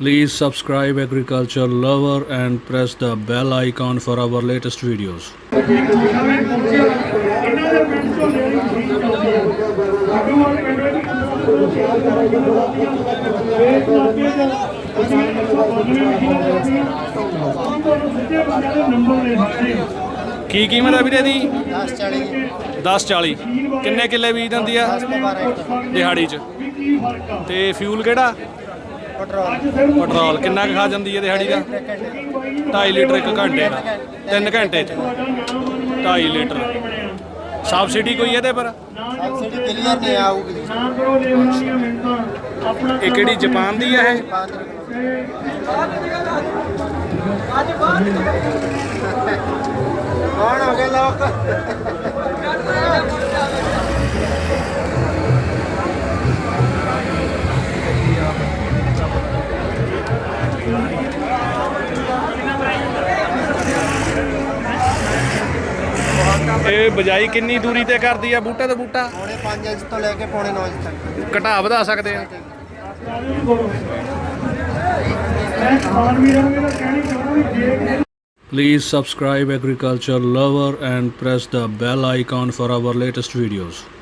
Please subscribe Agriculture Lover and press the bell icon for our latest videos. ਕੀ ਕੀਮਤ ਆ ਵੀਰੇ ਦੀ 10 40 10 40 ਕਿੰਨੇ ਕਿੱਲੇ ਬੀਜ ਦਿੰਦੀ ਆ 10 ਤੋਂ 12 ਏਕੜ ਦਿਹਾੜੀ 'ਚ ਤੇ ਫਿਊਲ ਕਿਹੜਾ ਪੈਟਰੋਲ। ਪੈਟਰੋਲ। ਕਿੰਨਾ ਕੁ ਖਾ ਜਾਂਦੀ ਹੈ ਦਿਹਾੜੀ ਦਾ? 2.5 ਲੀਟਰ ਇੱਕ ਘੰਟੇ ਦਾ। 3 ਘੰਟੇ 'ਚ। 2.5 ਲੀਟਰ। ਸਬਸਿਡੀ ਕੋਈ ਇਹਦੇ ਪਰ? ਸਬਸਿਡੀ ਕਲੀਅਰ ਨਹੀਂ ਆਊਗੀ। ਇਹ ਕਿਹੜੀ ਜਾਪਾਨ ਦੀ ਆ ਇਹ? 5 ਰੁਪਏ ਕੌਣ ਹੋ ਗਏ ਲੋਕ? ਇਹ ਬਜਾਈ ਕਿੰਨੀ ਦੂਰੀ ਤੇ ਕਰਦੀ ਆ ਬੂਟਾ ਤੇ ਬੂਟਾ ਪੌਣੇ 5 ਇੰਚ ਤੋਂ ਲੈ ਕੇ ਪੌਣੇ 9 ਇੰਚ ਤੱਕ ਘਟਾ ਵਧਾ ਸਕਦੇ ਆ Please subscribe Agriculture Lover and press the bell icon for our latest videos.